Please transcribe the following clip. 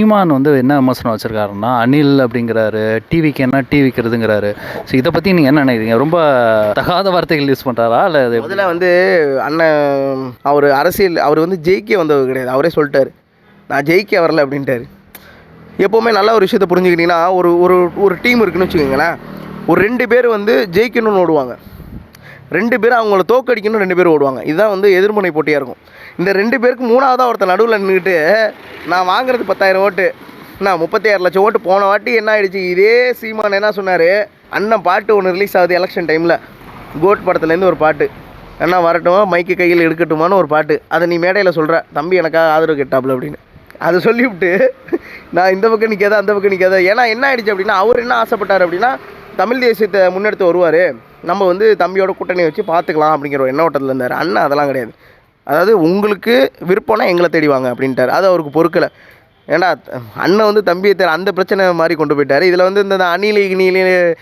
சீமான் வந்து என்ன விமர்சனம் வச்சுருக்காருன்னா அனில் அப்படிங்கிறாரு டிவிக்கு என்ன டிவி விற்கிறதுங்கிறாரு ஸோ இதை பற்றி நீங்கள் என்ன நினைக்கிறீங்க? ரொம்ப தகாத வார்த்தைகள் யூஸ் பண்ணுறாரா இல்லை அது முதல்ல வந்து அண்ணன் அவர் அரசியல் அவர் வந்து ஜெயிக்க வந்தவர் கிடையாது. அவரே சொல்லிட்டார். நான் ஜெயிக்க வரல அப்படின்ட்டாரு. எப்போவுமே நல்ல ஒரு விஷயத்தை புரிஞ்சுக்கிட்டிங்கன்னா ஒரு ஒரு ஒரு டீம் இருக்குன்னு வச்சுக்கோங்களேன். ஒரு ரெண்டு பேர் வந்து ஜெயிக்கணும்னு ஓடுவாங்க. ரெண்டு பேரும் அவங்கள தோக்கடிக்கணும் ரெண்டு பேரும் ஓடுவாங்க. இதுதான் வந்து எதிர்முனை போட்டியாக இருக்கும். இந்த ரெண்டு பேருக்கு மூணாவதாக ஒருத்தர் நடுவில் நின்றுட்டு நான் வாங்குறது பத்தாயிரம் ஓட்டு நான் முப்பத்தாயிரம் லட்சம் ஓட்டு போன வாட்டி என்ன ஆயிடுச்சு? இதே சீமான் என்ன சொன்னார் அண்ணன் பாட்டு ஒன்று ரிலீஸ் ஆகுது எலெக்ஷன் டைமில் கோட் படத்துலேருந்து ஒரு பாட்டு அண்ணா வரட்டும் மைக்கு கையில் எடுக்கட்டுமான்னு ஒரு பாட்டு. அதை நீ மேடையில் சொல்கிற தம்பி எனக்காக ஆதரவு கேட்டாப்புல அப்படின்னு. அதை சொல்லிவிட்டு நான் இந்த பக்கம் நிற்காத அந்த பக்கம் நிற்காத ஏன்னா என்ன ஆயிடுச்சு அப்படின்னா அவர் என்ன ஆசைப்பட்டார் அப்படின்னா தமிழ் தேசியத்தை முன்னெடுத்து வருவார். நம்ம வந்து தம்பியோட கூட்டணி வச்சு பார்த்துக்கலாம் அப்படிங்கிற ஒரு எண்ணோட்டத்தில் இருந்தார். அண்ணன் அதெல்லாம் கிடையாது. அதாவது உங்களுக்கு விருப்பம்னா எங்களை தேடி வாங்க அப்படின்ட்டார். அது அவருக்கு பொறுக்கலை. ஏன்னா அண்ணன் வந்து தம்பியை தேர் அந்த பிரச்சனை மாதிரி கொண்டு போயிட்டார். இதில் வந்து இந்த அணிலி கிணிலி